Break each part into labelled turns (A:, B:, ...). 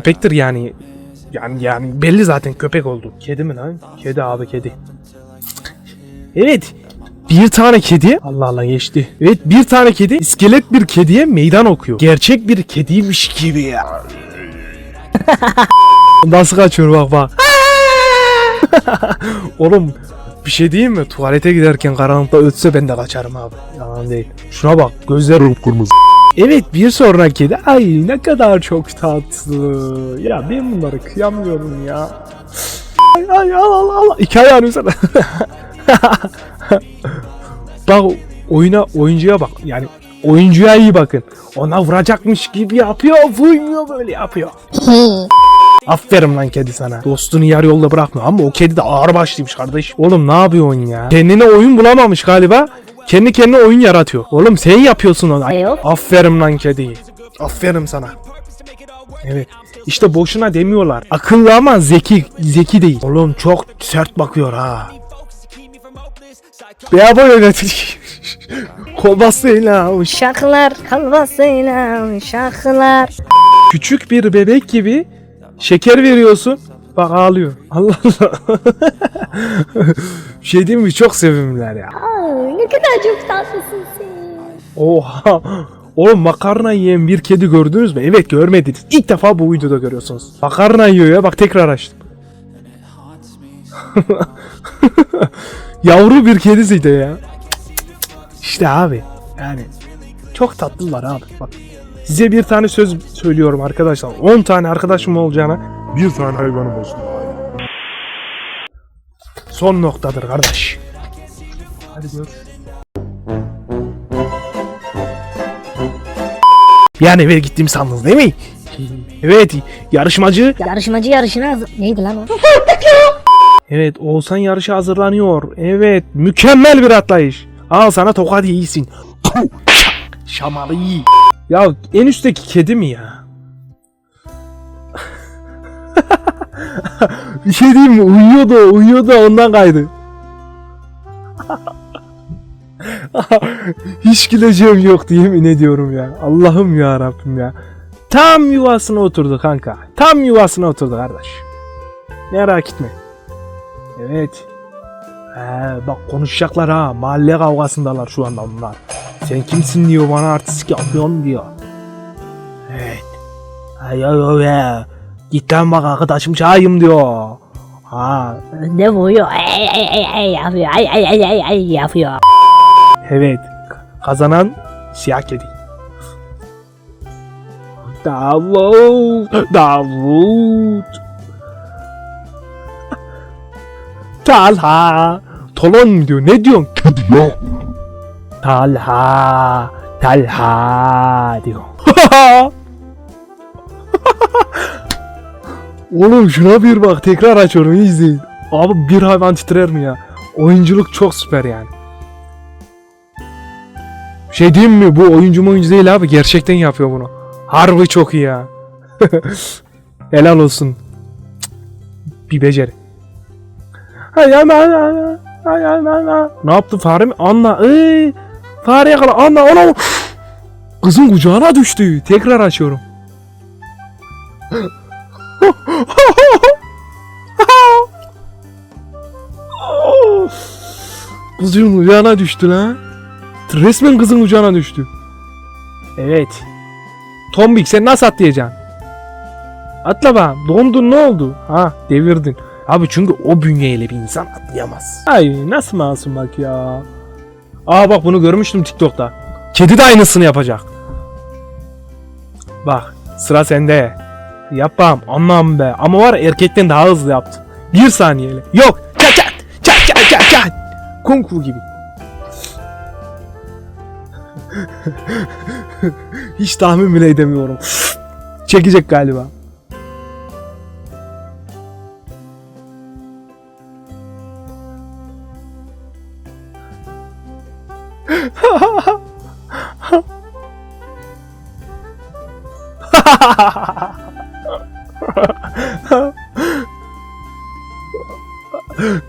A: Köpektir yani. Yani yani belli zaten köpek oldu. Kedi mi lan? Kedi abi kedi. Evet. Bir tane kedi Allah Allah geçti. Evet bir tane kedi iskelet bir kediye meydan okuyor. Gerçek bir kediymiş gibi ya. Nasıl kaçıyor bak bak. Oğlum bir şey diyeyim mi? Tuvalete giderken karanlıkta ötse ben de kaçarım abi. Yalan değil. Şuna bak gözler
B: kırmızı.
A: Evet bir sonraki kedi. Ay ne kadar çok tatlı. Ya ben bunları kıyamıyorum ya. Ay ay al al al. İki ayağını üzerine. bak oyuna oyuncuya bak. Yani oyuncuya iyi bakın. Ona vuracakmış gibi yapıyor. Vurmuyor böyle yapıyor. Aferin lan kedi sana. Dostunu yarı yolda bırakma ama o kedi de ağır başlıymış kardeş. Oğlum ne yapıyorsun ya? Kendine oyun bulamamış galiba. Kendi kendine oyun yaratıyor. Oğlum sen yapıyorsun onu.
C: Yok.
A: Aferin lan kedi. Aferin sana. Evet. İşte boşuna demiyorlar. Akıllı ama zeki zeki değil. Oğlum çok sert bakıyor ha. Ya böyle yönetici. Kolbasıyla uç.
C: Şaklar kalbasıyla şaklar.
A: Küçük bir bebek gibi şeker veriyorsun. Bak ağlıyor. Allah Allah. Bir şey diyeyim mi? Çok sevimliler ya.
C: Ay, ne kadar çok tatlısın sen.
A: Oha. Oğlum makarna yiyen bir kedi gördünüz mü? Evet görmediniz. İlk defa bu videoda görüyorsunuz. Makarna yiyor ya bak tekrar açtım. Yavru bir kedisiydi ya. İşte abi yani çok tatlılar abi bak. Size bir tane söz söylüyorum arkadaşlar. 10 tane arkadaşım olacağına
B: Bir tane hayvanım olsun.
A: son noktadır kardeş. Hadi gör. Yani eve gittiğimi sandınız değil mi? Evet yarışmacı.
C: Yarışmacı yarışına hazır. Neydi lan o?
A: Evet Oğuzhan yarışa hazırlanıyor. Evet mükemmel bir atlayış. Al sana tokat iyisin. Şamalı iyi. Ya en üstteki kedi mi ya? bir şey diyeyim mi? Uyuyordu, uyuyordu ondan kaydı. Hiç güleceğim yoktu yemin ediyorum ya. Allah'ım ya Rabbim ya. Tam yuvasına oturdu kanka. Tam yuvasına oturdu kardeş. Merak etme. Evet. Ee, bak konuşacaklar ha. Mahalle kavgasındalar şu anda bunlar. Sen kimsin diyor bana artistik yapıyorsun diyor. Evet. Ay ay ay. Git lan bak arkadaşım çağırayım diyor. Ha
C: Ne vuruyor? Ay ay ay ay yapıyor. Ay ay ay ay ay yapıyor.
A: evet. Kazanan siyah kedi. Davut. Davut. Talha. Tolon diyor. Ne diyorsun?
B: Kedi ya.
A: Talha. Talha diyor. Oğlum şuna bir bak tekrar açıyorum izleyin. Abi bir hayvan titrer mi ya? Oyunculuk çok süper yani. Şey diyeyim mi bu oyuncu oyuncu değil abi gerçekten yapıyor bunu. Harbi çok iyi ya. Helal olsun. Bir beceri. Hay ana ana hay ana ana. Ne yaptı fare mi? Anla. Ey, fare yakala. Anla ona. Kızın kucağına düştü. Tekrar açıyorum. Kızın kucağına düştü lan. Resmen kızın kucağına düştü. Evet. Tombik sen nasıl atlayacaksın? Atla bakalım. Dondun ne oldu? Ha devirdin. Abi çünkü o bünyeyle bir insan atlayamaz. Ay nasıl masum bak ya. Aa bak bunu görmüştüm TikTok'ta. Kedi de aynısını yapacak. Bak sıra sende. Yapam anlam be. Ama var erkekten daha hızlı yaptı. Bir saniyeyle. Yok. Çat çat. Çat çat çat çat. Kung fu gibi. Hiç tahmin bile edemiyorum. Çekecek galiba.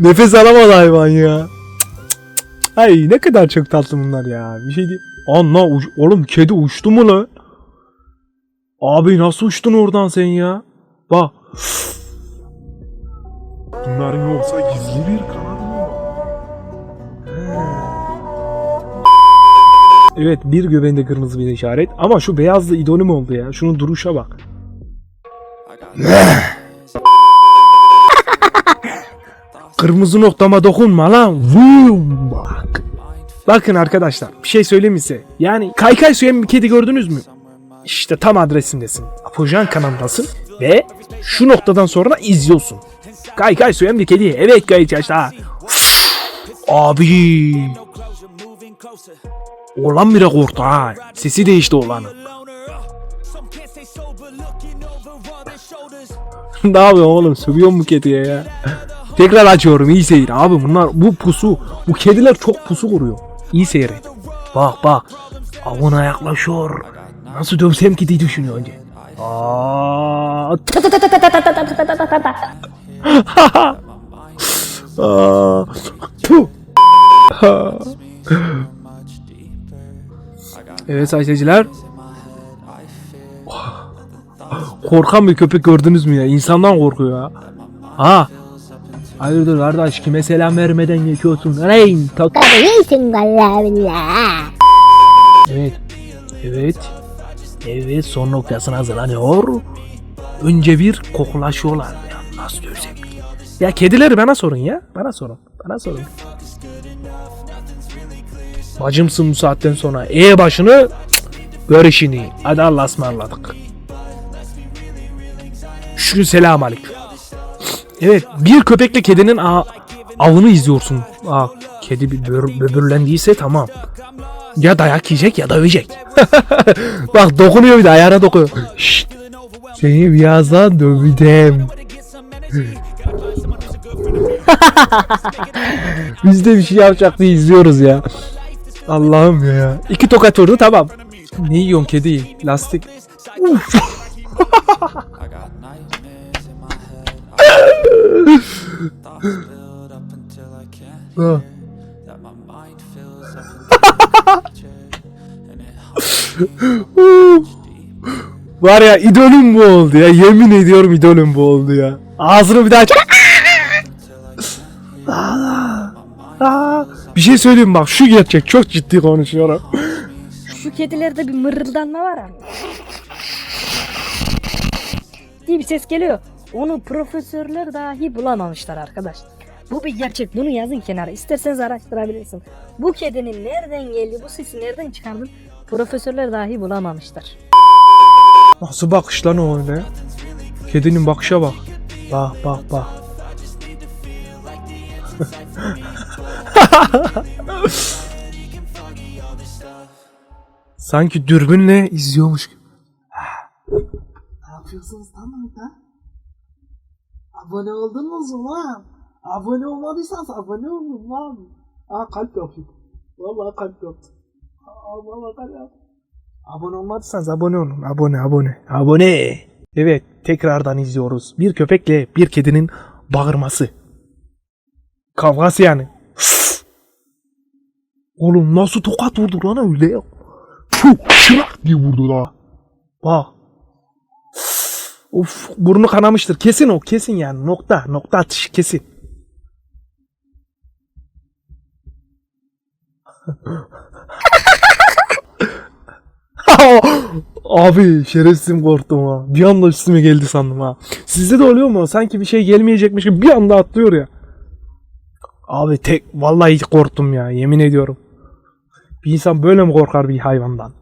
A: Nefes alamadı hayvan ya. Ay ne kadar çok tatlı bunlar ya. Bir şey değil. Anla oğlum kedi uçtu mu lan? Abi nasıl uçtun oradan sen ya? Bak. Bunların yoksa gizli bir kanalı Evet bir göbeğinde kırmızı bir işaret ama şu beyazlı idolüm oldu ya. Şunun duruşa bak. Kırmızı noktama dokunma lan. Vum bak. Bakın arkadaşlar bir şey söyleyeyim size? Yani kaykay suyan bir kedi gördünüz mü? İşte tam adresindesin. Apojan kanalındasın ve şu noktadan sonra izliyorsun. Kaykay suyan bir kedi. Evet Gayçaş'ta. Abi. Oğlan bile korktu ha. Sesi değişti oğlanın. ne yapıyorsun oğlum? Sövüyor mu kediye ya? Tekrar açıyorum iyi seyir. Abi bunlar bu pusu. Bu kediler çok pusu kuruyor. İyi seyret. Bak bak. Avına yaklaşıyor. Nasıl dövsem ki diye düşünüyor önce. Aa, Aa. Evet seyirciler. Korkan bir köpek gördünüz mü ya? İnsandan korkuyor ya. Ha. Hayırdır kardeş kime selam vermeden geçiyorsun? Reyn tak.
C: Billah.
A: Evet. Evet. Evet son noktasına hazırlanıyor. Önce bir koklaşıyorlar. Ya nasıl görsem ki? Ya kedileri bana sorun ya. Bana sorun. Bana sorun. Bacımsın bu saatten sonra. E başını gör işini. Hadi Allah'a ısmarladık. Şükür selam aleyküm. Evet bir köpekle kedinin avını izliyorsun. Aa, kedi bir böbür- böbürlendiyse tamam. Ya dayak yiyecek ya dövecek. Bak dokunuyor bir de ayağına dokunuyor. Şşt. Seni birazdan döveceğim. Biz de bir şey yapacak diye izliyoruz ya. Allah'ım ya. İki tokat vurdu tamam. Ne yiyorsun kedi? Lastik. Var ya idolüm bu oldu ya. Yemin ediyorum idolüm bu oldu ya. Ağzını bir daha aç. Bir şey söyleyeyim bak şu gerçek çok ciddi konuşuyorum.
B: Şu kedilerde bir mırıldanma var ama. diye bir ses geliyor. Onu profesörler dahi bulamamışlar arkadaşlar. Bu bir gerçek. Bunu yazın kenara. İsterseniz araştırabilirsin. Bu kedinin nereden geldi? Bu sesi nereden çıkardın? Profesörler dahi bulamamışlar.
A: Nasıl bakış lan o öyle? Kedinin bakışa bak. Bak bak bak. Sanki dürbünle izliyormuş gibi.
D: Ne yapıyorsunuz lan orada? Abone oldunuz mu lan? Abone olmadıysanız abone olun lan. Aa kalp yapıyor. Vallahi kalp yaptı. Aa vallahi kalp.
A: Abone olmadıysanız abone olun. Abone abone. Abone. Evet tekrardan izliyoruz. Bir köpekle bir kedinin bağırması. Kavgası yani. Oğlum nasıl tokat vurdu lan öyle ya. Puh, şırak diye vurdu la. Bak. Of burnu kanamıştır. Kesin o kesin yani. Nokta. Nokta atışı kesin. Abi şerefsizim korktum ha. Bir anda üstüme geldi sandım ha. Sizde de oluyor mu? Sanki bir şey gelmeyecekmiş gibi bir anda atlıyor ya. Abi tek vallahi korktum ya yemin ediyorum. Bir insan böyle mi korkar bir hayvandan?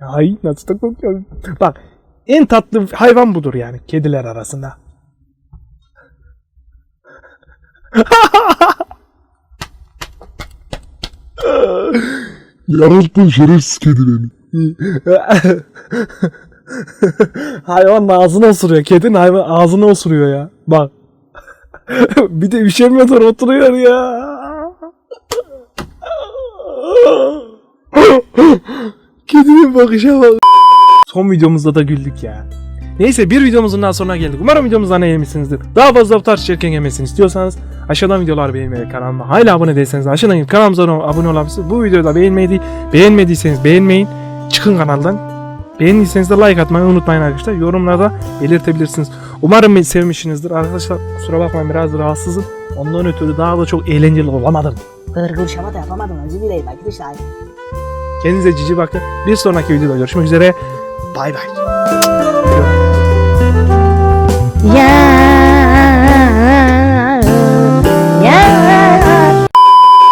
A: Ay nasıl da korkuyorum. Bak en tatlı hayvan budur yani kediler arasında.
E: Yaralttın şerefsiz kedi beni.
A: hayvan ağzına osuruyor. Kedinin hayvan ağzına osuruyor ya. Bak. bir de üşemiyordur oturuyor ya. Kedinin bakışa bak. Son videomuzda da güldük ya. Neyse bir videomuzun daha sonuna geldik. Umarım videomuzdan eğlenmişsinizdir. Daha fazla bu tarz içerken gelmesini istiyorsanız aşağıdan videolar beğenmeyi kanalıma hala abone değilseniz aşağıdan gelip kanalımıza abone olabilirsiniz. Bu videoyu da beğenmedi, beğenmediyseniz beğenmeyin. Çıkın kanaldan. Beğendiyseniz de like atmayı unutmayın arkadaşlar. Yorumlarda belirtebilirsiniz. Umarım beni sevmişsinizdir. Arkadaşlar kusura bakmayın biraz rahatsızım. Ondan ötürü daha da çok eğlenceli olamadım.
B: Gırgır şamata yapamadım özür dileyim arkadaşlar.
A: Kendinize cici bakın. Bir sonraki videoda görüşmek üzere. Bay bay. Yeah.